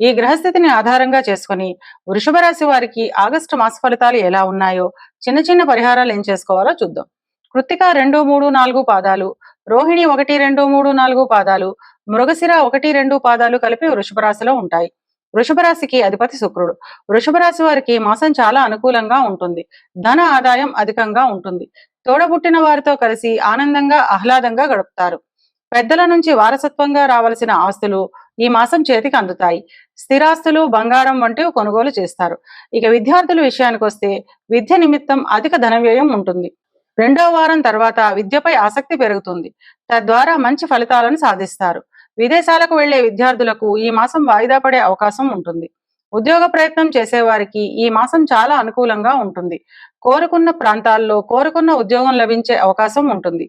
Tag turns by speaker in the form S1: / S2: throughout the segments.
S1: ఈ గ్రహస్థితిని ఆధారంగా చేసుకుని వృషభ రాశి వారికి ఆగస్టు మాస ఫలితాలు ఎలా ఉన్నాయో చిన్న చిన్న పరిహారాలు ఏం చేసుకోవాలో చూద్దాం. కృత్తిక రెండు మూడు నాలుగు పాదాలు రోహిణి ఒకటి రెండు మూడు నాలుగు పాదాలు మృగశిర ఒకటి రెండు పాదాలు కలిపి వృషభ రాశిలో ఉంటాయి. వృషభ రాశికి అధిపతి శుక్రుడు. వృషభ రాశి వారికి మాసం చాలా అనుకూలంగా ఉంటుంది. ధన ఆదాయం అధికంగా ఉంటుంది. తోడబుట్టిన వారితో కలిసి ఆనందంగా ఆహ్లాదంగా గడుపుతారు. పెద్దల నుంచి వారసత్వంగా రావలసిన ఆస్తులు ఈ మాసం చేతికి అందుతాయి. స్థిరాస్తులు బంగారం వంటివి కొనుగోలు చేస్తారు. ఇక విద్యార్థుల విషయానికి వస్తే విద్య నిమిత్తం అధిక ధన వ్యయం ఉంటుంది. రెండవ వారం తర్వాత విద్యపై ఆసక్తి పెరుగుతుంది. తద్వారా మంచి ఫలితాలను సాధిస్తారు. విదేశాలకు వెళ్ళే విద్యార్థులకు ఈ మాసం వాయిదా పడే అవకాశం ఉంటుంది. ఉద్యోగ ప్రయత్నం చేసేవారికి ఈ మాసం చాలా అనుకూలంగా ఉంటుంది. కోరుకున్న ప్రాంతాల్లో కోరుకున్న ఉద్యోగం లభించే అవకాశం ఉంటుంది.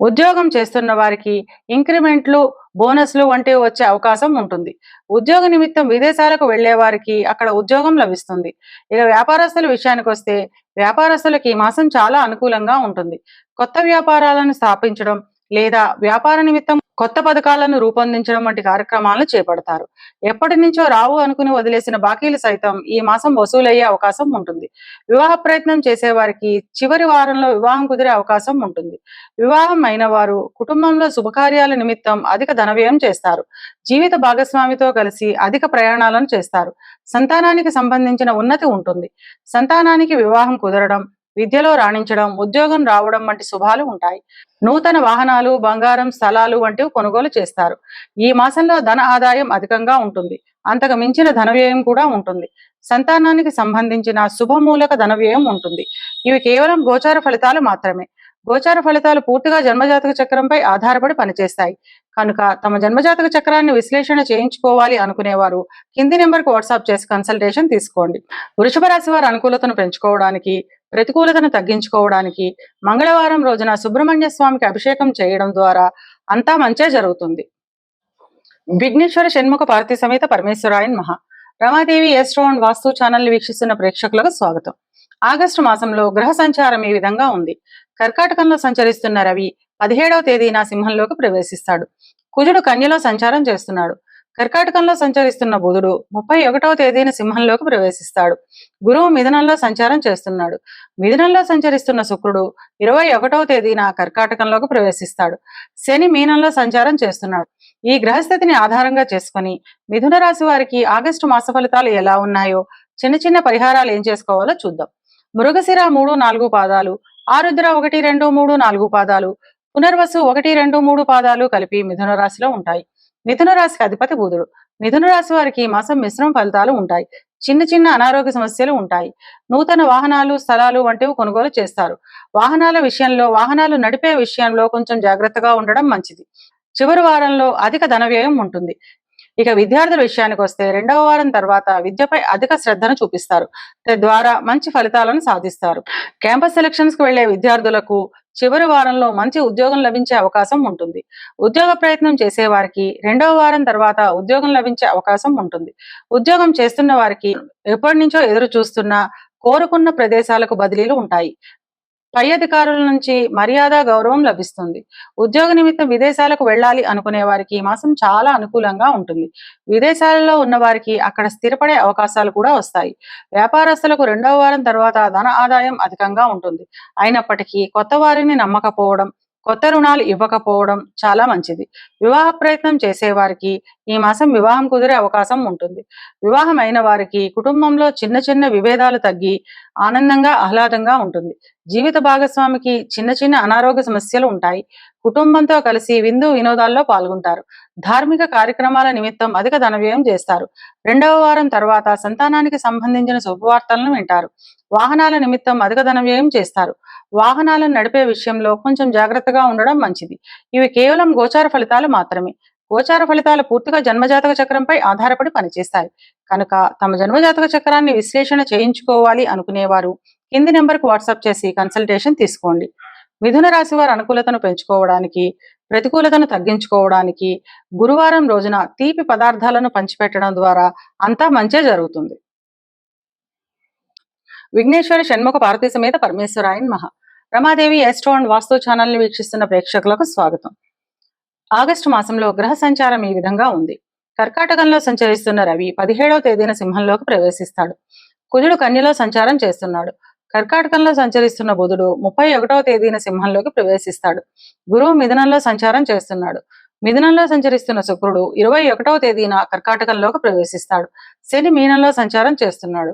S1: ఉద్యోగం చేస్తున్న వారికి ఇంక్రిమెంట్లు బోనస్లు వంటివి వచ్చే అవకాశం ఉంటుంది. ఉద్యోగ నిమిత్తం విదేశాలకు వెళ్ళే వారికి అక్కడ ఉద్యోగం లభిస్తుంది. ఇక వ్యాపారస్తుల విషయానికి వస్తే వ్యాపారస్తులకి ఈ మాసం చాలా అనుకూలంగా ఉంటుంది. కొత్త వ్యాపారాలను స్థాపించడం లేదా వ్యాపార నిమిత్తం కొత్త పథకాలను రూపొందించడం వంటి కార్యక్రమాలను చేపడతారు. ఎప్పటి నుంచో రావు అనుకుని వదిలేసిన బాకీలు సైతం ఈ మాసం వసూలయ్యే అవకాశం ఉంటుంది. వివాహ ప్రయత్నం చేసేవారికి చివరి వారంలో వివాహం కుదిరే అవకాశం ఉంటుంది. వివాహం అయిన వారు కుటుంబంలో శుభకార్యాల నిమిత్తం అధిక ధనవ్యయం చేస్తారు. జీవిత భాగస్వామితో కలిసి అధిక ప్రయాణాలను చేస్తారు. సంతానానికి సంబంధించిన ఉన్నతి ఉంటుంది. సంతానానికి వివాహం కుదరడం విద్యలో రాణించడం ఉద్యోగం రావడం వంటి శుభాలు ఉంటాయి. నూతన వాహనాలు బంగారం స్థలాలు వంటివి కొనుగోలు చేస్తారు. ఈ మాసంలో ధన ఆదాయం అధికంగా ఉంటుంది. అంతకు మించిన ధన వ్యయం కూడా ఉంటుంది. సంతానానికి సంబంధించిన శుభమూలక ధన వ్యయం ఉంటుంది. ఇవి కేవలం గోచార ఫలితాలు మాత్రమే. గోచార ఫలితాలు పూర్తిగా జన్మజాతక చక్రంపై ఆధారపడి పనిచేస్తాయి. కనుక తమ జన్మజాతక చక్రాన్ని విశ్లేషణ చేయించుకోవాలి అనుకునేవారు కింది నెంబర్కి వాట్సాప్ చేసి కన్సల్టేషన్ తీసుకోండి. వృషభ రాశి వారి అనుకూలతను పెంచుకోవడానికి ప్రతికూలతను తగ్గించుకోవడానికి మంగళవారం రోజున సుబ్రహ్మణ్య స్వామికి అభిషేకం చేయడం ద్వారా అంతా మంచే జరుగుతుంది. విఘ్నేశ్వర షణ్ముఖ పార్వతీ సమేత పరమేశ్వరాయన్ మహా. Ramadevi astro and Vastu channel వీక్షిస్తున్న ప్రేక్షకులకు స్వాగతం. ఆగస్టు మాసంలో గ్రహ సంచారం ఈ విధంగా ఉంది. కర్కాటకంలో సంచరిస్తున్న రవి పదిహేడవ తేదీన సింహంలోకి ప్రవేశిస్తాడు. కుజుడు కన్యలో సంచారం చేస్తున్నాడు. కర్కాటకంలో సంచరిస్తున్న బుధుడు ముప్పై ఒకటవ తేదీన సింహంలోకి ప్రవేశిస్తాడు. గురువు మిథునంలో సంచారం చేస్తున్నాడు. మిథునంలో సంచరిస్తున్న శుక్రుడు ఇరవై ఒకటవ తేదీన కర్కాటకంలోకి ప్రవేశిస్తాడు. శని మీనంలో సంచారం చేస్తున్నాడు. ఈ గ్రహస్థితిని ఆధారంగా చేసుకుని మిథున రాశి వారికి ఆగస్టు మాస ఫలితాలు ఎలా ఉన్నాయో చిన్న చిన్న పరిహారాలు ఏం చేసుకోవాలో చూద్దాం. మృగశిర మూడు నాలుగు పాదాలు ఆరుద్ర ఒకటి రెండు మూడు నాలుగు పాదాలు పునర్వసు ఒకటి రెండు మూడు పాదాలు కలిపి మిథున రాశిలో ఉంటాయి. మిథున రాశికి అధిపతి బుధుడు. మిథున రాశి వారికి ఈ మాసం మిశ్రమ ఫలితాలు ఉంటాయి. చిన్న చిన్న అనారోగ్య సమస్యలు ఉంటాయి. నూతన వాహనాలు స్థలాలు వంటివి కొనుగోలు చేస్తారు. వాహనాల విషయంలో వాహనాలు నడిపే విషయంలో కొంచెం జాగ్రత్తగా ఉండడం మంచిది. చివరి వారంలో అధిక ధన వ్యయం ఉంటుంది. ఇక విద్యార్థుల విషయానికి వస్తే రెండవ వారం తర్వాత విద్యపై అధిక శ్రద్ధను చూపిస్తారు. తద్వారా మంచి ఫలితాలను సాధిస్తారు. క్యాంపస్ సెలక్షన్స్కు వెళ్ళే విద్యార్థులకు చివరి వారంలో మంచి ఉద్యోగం లభించే అవకాశం ఉంటుంది. ఉద్యోగ ప్రయత్నం చేసే వారికి రెండవ వారం తర్వాత ఉద్యోగం లభించే అవకాశం ఉంటుంది. ఉద్యోగం చేస్తున్న వారికి ఎప్పటి నుంచో ఎదురు చూస్తున్న కోరుకున్న ప్రదేశాలకు బదిలీలు ఉంటాయి. పై అధికారుల నుంచి మర్యాద గౌరవం లభిస్తుంది. ఉద్యోగ నిమిత్తం విదేశాలకు వెళ్ళాలి అనుకునే వారికి ఈ మాసం చాలా అనుకూలంగా ఉంటుంది. విదేశాలలో ఉన్న వారికి అక్కడ స్థిరపడే అవకాశాలు కూడా వస్తాయి. వ్యాపారస్తులకు రెండవ వారం తర్వాత ధన ఆదాయం అధికంగా ఉంటుంది. అయినప్పటికీ కొత్త వారిని నమ్మకపోవడం కొత్త రుణాలు ఇవ్వకపోవడం చాలా మంచిది. వివాహ ప్రయత్నం చేసేవారికి ఈ మాసం వివాహం కుదిరే అవకాశం ఉంటుంది. వివాహం అయిన వారికి కుటుంబంలో చిన్న చిన్న విభేదాలు తగ్గి ఆనందంగా ఆహ్లాదంగా ఉంటుంది. జీవిత భాగస్వామికి చిన్న చిన్న అనారోగ్య సమస్యలు ఉంటాయి. కుటుంబంతో కలిసి విందు వినోదాల్లో పాల్గొంటారు. ధార్మిక కార్యక్రమాల నిమిత్తం అధిక ధన వ్యయం చేస్తారు. రెండవ వారం తర్వాత సంతానానికి సంబంధించిన శుభవార్తలను వింటారు. వాహనాల నిమిత్తం అధిక ధన వ్యయం చేస్తారు. వాహనాలను నడిపే విషయంలో కొంచెం జాగ్రత్తగా ఉండడం మంచిది. ఇవి కేవలం గోచార ఫలితాలు మాత్రమే. గోచార ఫలితాలు పూర్తిగా జన్మజాతక చక్రంపై ఆధారపడి పనిచేస్తాయి. కనుక తమ జన్మజాతక చక్రాన్ని విశ్లేషణ చేయించుకోవాలి అనుకునేవారు కింది నెంబర్కు వాట్సాప్ చేసి కన్సల్టేషన్ తీసుకోండి. మిథున రాశి వారి అనుకూలతను పెంచుకోవడానికి ప్రతికూలతను తగ్గించుకోవడానికి గురువారం రోజున తీపి పదార్థాలను పంచిపెట్టడం ద్వారా అంతా మంచే జరుగుతుంది. విఘ్నేశ్వర షణ్ముఖ పార్వతీ సమేత పరమేశ్వరాయన్ మహా. రమాదేవి ఎస్ట్రో అండ్ వాస్తు ఛానల్ని వీక్షిస్తున్న ప్రేక్షకులకు స్వాగతం. ఆగస్టు మాసంలో గ్రహ సంచారం ఈ విధంగా ఉంది. కర్కాటకంలో సంచరిస్తున్న రవి పదిహేడవ తేదీన సింహంలోకి ప్రవేశిస్తాడు. కుజుడు కన్యలో సంచారం చేస్తున్నాడు. కర్కాటకంలో సంచరిస్తున్న బుధుడు ముప్పై ఒకటవ తేదీన సింహంలోకి ప్రవేశిస్తాడు. గురువు మిథునంలో సంచారం చేస్తున్నాడు. మిథునంలో సంచరిస్తున్న శుక్రుడు ఇరవై ఒకటవ తేదీన కర్కాటకంలోకి ప్రవేశిస్తాడు. శని మీనంలో సంచారం చేస్తున్నాడు.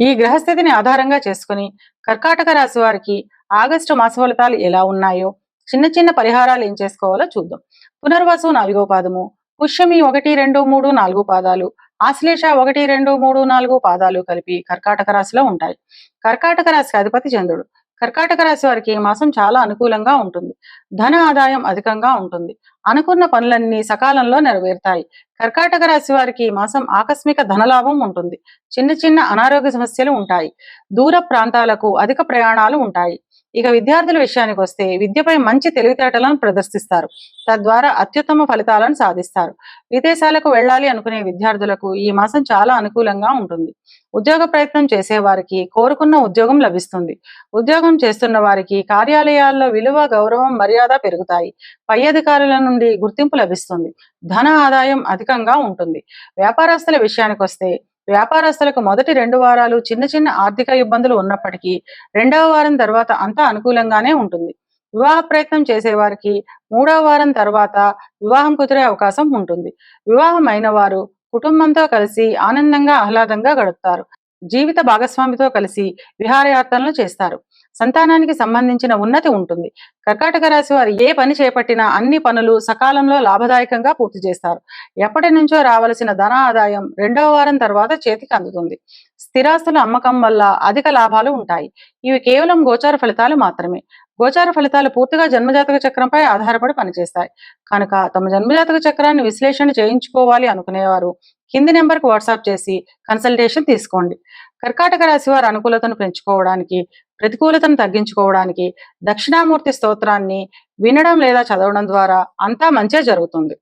S1: ఈ గ్రహస్థితిని ఆధారంగా చేసుకుని కర్కాటక రాశి వారికి ఆగస్టు మాస ఫలితాలు ఎలా ఉన్నాయో చిన్న చిన్న పరిహారాలు ఏం చేసుకోవాలో చూద్దాం. పునర్వసు నాలుగో పాదము పుష్యమి ఒకటి రెండు మూడు నాలుగు పాదాలు ఆశ్లేష ఒకటి రెండు మూడు నాలుగు పాదాలు కలిపి కర్కాటక రాశిలో ఉంటాయి. కర్కాటక రాశికి అధిపతి చంద్రుడు. కర్కాటక రాశి వారికి ఈ మాసం చాలా అనుకూలంగా ఉంటుంది. ధన ఆదాయం అధికంగా ఉంటుంది. అనుకున్న పనులన్నీ సకాలంలో నెరవేరుతాయి. కర్కాటక రాశి వారికి ఈ మాసం ఆకస్మిక ధనలాభం ఉంటుంది. చిన్న చిన్న అనారోగ్య సమస్యలు ఉంటాయి. దూర ప్రాంతాలకు అధిక ప్రయాణాలు ఉంటాయి. ఇక విద్యార్థుల విషయానికి వస్తే విద్యపై మంచి తెలివితేటలను ప్రదర్శిస్తారు. తద్వారా అత్యుత్తమ ఫలితాలను సాధిస్తారు. విదేశాలకు వెళ్ళాలి అనుకునే విద్యార్థులకు ఈ మాసం చాలా అనుకూలంగా ఉంటుంది. ఉద్యోగ ప్రయత్నం చేసే వారికి కోరుకున్న ఉద్యోగం లభిస్తుంది. ఉద్యోగం చేస్తున్న వారికి కార్యాలయాల్లో విలువ గౌరవం మర్యాద పెరుగుతాయి. పై అధికారుల నుండి గుర్తింపు లభిస్తుంది. ధన ఆదాయం అధికంగా ఉంటుంది. వ్యాపారస్తుల విషయానికి వస్తే వ్యాపారస్తులకు మొదటి రెండు వారాలు చిన్న చిన్న ఆర్థిక ఇబ్బందులు ఉన్నప్పటికీ రెండవ వారం తర్వాత అంతా అనుకూలంగానే ఉంటుంది. వివాహ ప్రయత్నం చేసేవారికి మూడవ వారం తర్వాత వివాహం కుదిరే అవకాశం ఉంటుంది. వివాహం అయిన వారు కుటుంబంతో కలిసి ఆనందంగా ఆహ్లాదంగా గడుపుతారు. జీవిత భాగస్వామితో కలిసి విహారయాత్రలను చేస్తారు. సంతానానికి సంబంధించిన ఉన్నతి ఉంటుంది. కర్కాటక రాశి వారు ఏ పని చేపట్టినా అన్ని పనులు సకాలంలో లాభదాయకంగా పూర్తి చేస్తారు. ఎప్పటి నుంచో రావలసిన ధన ఆదాయం రెండవ వారం తర్వాత చేతికి అందుతుంది. స్థిరాస్తుల అమ్మకం వల్ల అధిక లాభాలు ఉంటాయి. ఇవి కేవలం గోచార ఫలితాలు మాత్రమే. గోచార ఫలితాలు పూర్తిగా జన్మజాతక చక్రంపై ఆధారపడి పనిచేస్తాయి. కనుక తమ జన్మజాతక చక్రాన్ని విశ్లేషణ చేయించుకోవాలి అనుకునేవారు కింది నెంబర్కి వాట్సాప్ చేసి కన్సల్టేషన్ తీసుకోండి. కర్కాటక రాశి వారి అనుకూలతను పెంచుకోవడానికి ప్రతికూలతను తగ్గించుకోవడానికి దక్షిణామూర్తి స్తోత్రాన్ని వినడం లేదా చదవడం ద్వారా అంతా మంచే జరుగుతుంది.